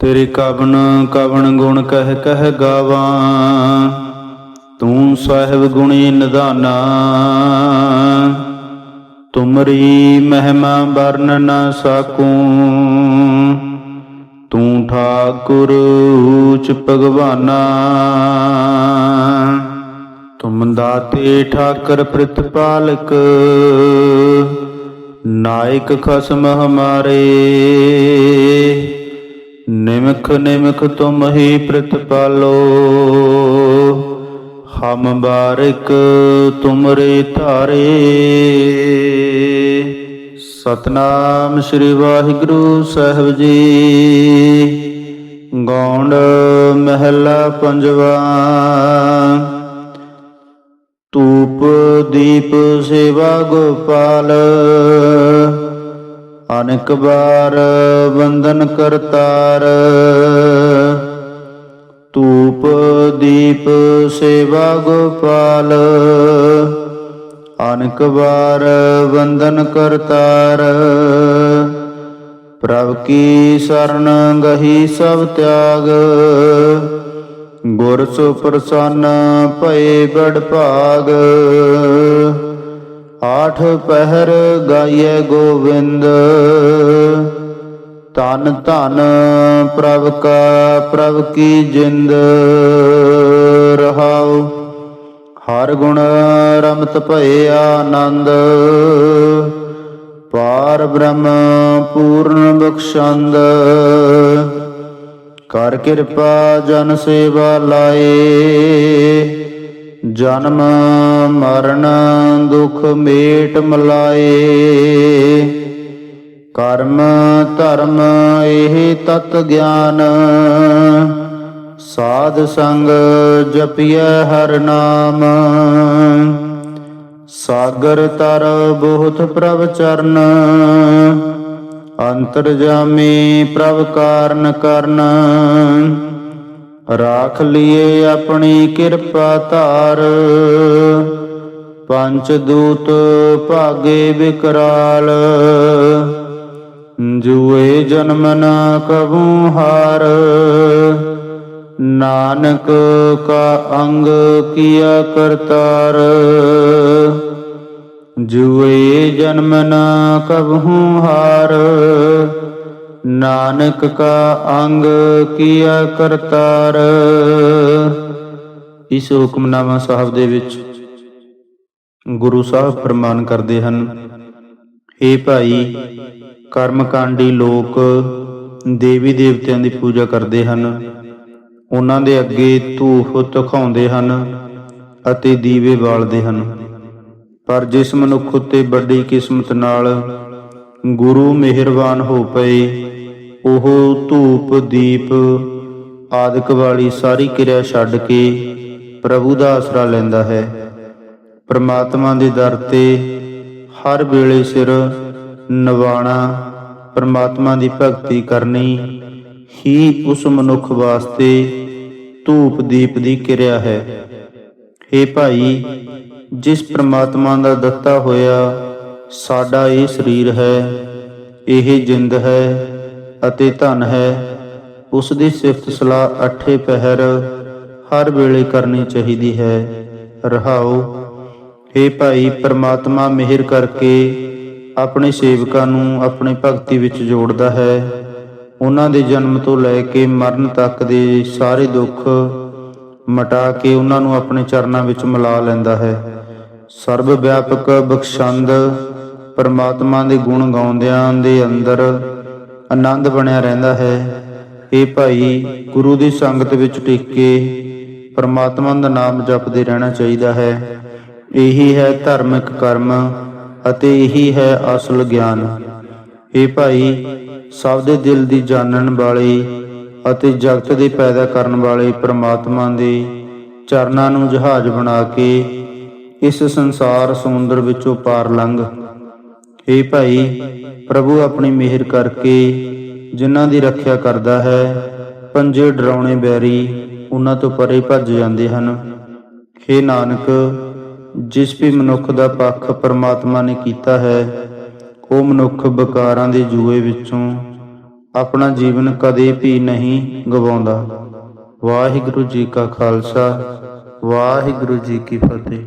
ਤੇਰੇ ਕਵਨ ਕਵਨ ਗੁਣ ਕਹਿ ਕਹਿ ਗਾਵਾਂ, ਤੂੰ ਸਾਹਿਬ ਗੁਣੀ ਨਿਧਾਨਾ। ਤੁਮਰੀ ਮਹਿਮਾ ਵਰਨ ਨਾ ਸਕੂ, ਤੂੰ ਠਾਕੁਰ ਊਚ ਭਗਵਾਨਾ। ਤੁਮ ਦਾਤੇ ਠਾਕਰ ਪ੍ਰਤਪਾਲਕ, ਨਾਇਕ ਖਸਮ ਹਮਾਰੇ। ਨਿਮਖ ਨਿਮਖ ਤੁਮ ਹੀ ਪ੍ਰਤਪਾਲੋ ਹਮ ਬਾਰਿਕ ਤੁਮਰੇ ਧਾਰੇ। ਸਤਨਾਮ ਸ੍ਰੀ ਵਾਹਿਗੁਰੂ ਸਾਹਿਬ ਜੀ। ਗੌਂਡ ਮਹਿਲਾ ਪੰਜਵਾ। ਤੂਪ ਦੀਪ ਸੇਵਾ ਗੋਪਾਲ। ਅਨੇਕ ਬਾਰ ਵੰਦਨ ਕਰਤਾਰ। ਧੂਪ, ਦੀਪ, ਸੇਵਾ ਗੋਪਾਲ। ਅਨੇਕ ਬਾਰ ਵੰਦਨ ਕਰਤਾਰ। ਪ੍ਰਭ ਕੀ ਸਰਨ ਗਹੀ ਸਭ ਤਿਆਗ। ਗੁਰ ਸੁ ਪ੍ਰਸੰਨ ਭਏ ਬੜ ਭਾਗ। ਆਠ ਪਹਿਰ ਗਾਈਏ ਗੋਵਿੰਦ। ਤਨ ਧਨ ਪ੍ਰਭ ਕਾ ਪ੍ਰਭ ਕੀ ਜਿੰਦ ਰਹਾਉ। ਹਰ ਗੁਣ ਰਮਤ ਭਏ ਆਨੰਦ। ਪਾਰ ਬ੍ਰਹਮ ਪੂਰਨ ਬਖਸ਼ੰਦ। ਕਰ ਕਿਰਪਾ ਜਨ ਸੇਵਾ ਲਾਏ। ਜਨਮ, ਮਰਨ, ਦੁਖ, ਮੇਟ ਮਲਾਏ। ਕਰਮ, ਧਰਮ, ਇਹ ਤਤ ਗਿਆਨ। ਸਾਧ ਸੰਗ ਜਪਿਐ ਹਰ ਨਾਮ। ਸਾਗਰ ਤਰ ਬਹੁਤ ਪ੍ਰਭ ਚਰਨ। ਅੰਤਰ ਜਾਮੀ ਪ੍ਰਭ ਕਾਰਨ ਕਰਨ। ਰਾਖ ਲਿਏ ਆਪਣੀ ਕਿਰਪਾ ਧਾਰ। ਪੰਚ ਦੂਤ ਭਾਗੇ ਵਿਕਰਾਲ ਜੂਏ ਜਨਮ ਨਾ ਕਬੂ ਹਾਰ। ਨਾਨਕ ਕਾ ਅੰਗ ਕੀਆ ਕਰਤਾਰ। ਜੁਏ ਜਨਮ ਨਾ ਕਬਹੂ ਹਾਰ। ਨਾਨਕ ਕਾ ਅੰਗ ਕੀਆ ਕਰਤਾਰ। ਇਸ ਹੁਕਮਨਾਮਾ ਸਾਹਿਬ ਦੇ ਵਿੱਚ ਗੁਰੂ ਸਾਹਿਬ ਫਰਮਾਨ ਕਰਦੇ ਹਨ ਏ ਭਾਈ, ਕਰਮਕਾਂਡੀ ਲੋਕ ਦੇਵੀ ਦੇਵਤਿਆਂ ਦੀ ਪੂਜਾ ਕਰਦੇ ਹਨ। ਉਹਨਾਂ ਦੇ ਅੱਗੇ ਧੂਫ ਤਖਾਉਂਦੇ ਹਨ ਅਤੇ ਦੀਵੇ ਬਾਲਦੇ ਹਨ। ਪਰ ਜਿਸ ਮਨੁੱਖ ਉੱਤੇ ਵੱਡੀ ਕਿਸਮਤ ਨਾਲ ਗੁਰੂ ਮਿਹਰਬਾਨ ਹੋ ਪਏ। ਉਹ ਧੂਪ, ਦੀਪ, ਆਦਿਕ ਵਾਲੀ ਸਾਰੀ ਕਿਰਿਆ ਛੱਡ ਕੇ ਪ੍ਰਭੂ ਦਾ ਆਸਰਾ ਲੈਂਦਾ ਹੈ। ਪ੍ਰਮਾਤਮਾ ਦੇ ਦਰ ਤੇ ਹਰ ਵੇਲੇ ਸਿਰ ਨਿਵਾਣਾ ਪ੍ਰਮਾਤਮਾ ਦੀ ਭਗਤੀ ਕਰਨੀ ਹੀ ਉਸ ਮਨੁੱਖ ਵਾਸਤੇ ਧੂਪ, ਦੀਪ ਦੀ ਕਿਰਿਆ ਹੈ। ਏ ਭਾਈ, ਜਿਸ ਪ੍ਰਮਾਤਮਾ ਦਾ ਦਿੱਤਾ ਹੋਇਆ ਸਾਡਾ ਇਹ ਸਰੀਰ ਹੈ, ਇਹ ਜਿੰਦ ਹੈ ਅਤੇ ਧਨ ਹੈ। ਉਸ ਦੀ ਸਿਫਤ ਸਲਾਹ ਅੱਠੇ ਪਹਿਰ ਹਰ ਵੇਲੇ ਕਰਨੀ ਚਾਹੀਦੀ ਹੈ। ਰਹਾਓ ਏ ਭਾਈ, ਪ੍ਰਮਾਤਮਾ ਮਿਹਰ ਕਰਕੇ ਆਪਣੇ ਸੇਵਕਾਂ ਨੂੰ ਆਪਣੇ ਭਗਤੀ ਵਿੱਚ ਜੋੜਦਾ ਹੈ। ਉਹਨਾਂ ਦੇ ਜਨਮ ਤੋਂ ਲੈ ਕੇ ਮਰਨ ਤੱਕ ਦੇ ਸਾਰੇ ਦੁੱਖ ਮਟਾ ਕੇ ਉਹਨਾਂ ਨੂੰ ਆਪਣੇ ਚਰਨਾਂ ਵਿੱਚ ਮਿਲਾ ਲੈਂਦਾ ਹੈ। ਸਰਬ ਵਿਆਪਕ ਬਖਸ਼ੰਦ ਪਰਮਾਤਮਾ ਦੇ ਗੁਣ ਗਾਉਂਦਿਆਂ ਦੇ ਅੰਦਰ ਆਨੰਦ ਬਣਿਆ ਰਹਿੰਦਾ ਹੈ। ਇਹ ਭਾਈ ਗੁਰੂ ਦੀ ਸੰਗਤ ਵਿੱਚ ਟਿਕ ਕੇ ਪਰਮਾਤਮਾ ਦਾ ਨਾਮ ਜਪਦੇ ਰਹਿਣਾ ਚਾਹੀਦਾ ਹੈ। ਇਹੀ ਹੈ ਧਾਰਮਿਕ ਕਰਮ ਅਤੇ ਇਹੀ ਹੈ ਅਸਲ ਗਿਆਨ। ਇਹ ਭਾਈ ਸਭ ਦੇ ਦਿਲ ਦੀ ਜਾਣਨ ਵਾਲੇ ਅਤੇ ਜਗਤ ਦੇ ਪੈਦਾ ਕਰਨ ਵਾਲੇ ਪ੍ਰਮਾਤਮਾ ਦੇ ਚਰਨਾਂ ਨੂੰ ਜਹਾਜ਼ ਬਣਾ ਕੇ ਇਸ ਸੰਸਾਰ ਸਮੁੰਦਰ ਵਿੱਚੋਂ ਪਾਰ ਲੰਘ ਏ ਭਾਈ, ਪ੍ਰਭੂ ਆਪਣੀ ਮਿਹਰ ਕਰਕੇ ਜਿਨ੍ਹਾਂ ਦੀ ਰੱਖਿਆ ਕਰਦਾ ਹੈ, ਪੰਜੇ ਡਰਾਉਣੇ ਬੈਰੀ ਉਹਨਾਂ ਤੋਂ ਪਰੇ ਭੱਜ ਜਾਂਦੇ ਹਨ। ਏ ਨਾਨਕ, ਜਿਸ ਵੀ ਮਨੁੱਖ ਦਾ ਪੱਖ ਪਰਮਾਤਮਾ ਨੇ ਕੀਤਾ ਹੈ, ਉਹ ਮਨੁੱਖ ਬਕਾਰਾਂ ਦੇ ਜੂਏ ਵਿੱਚੋਂ ਆਪਣਾ ਜੀਵਨ ਕਦੇ ਵੀ ਨਹੀਂ ਗਵਾਉਂਦਾ। ਵਾਹਿਗੁਰੂ ਜੀ ਕਾ ਖਾਲਸਾ, ਵਾਹਿਗੁਰੂ ਜੀ ਕੀ ਫਤਿਹ।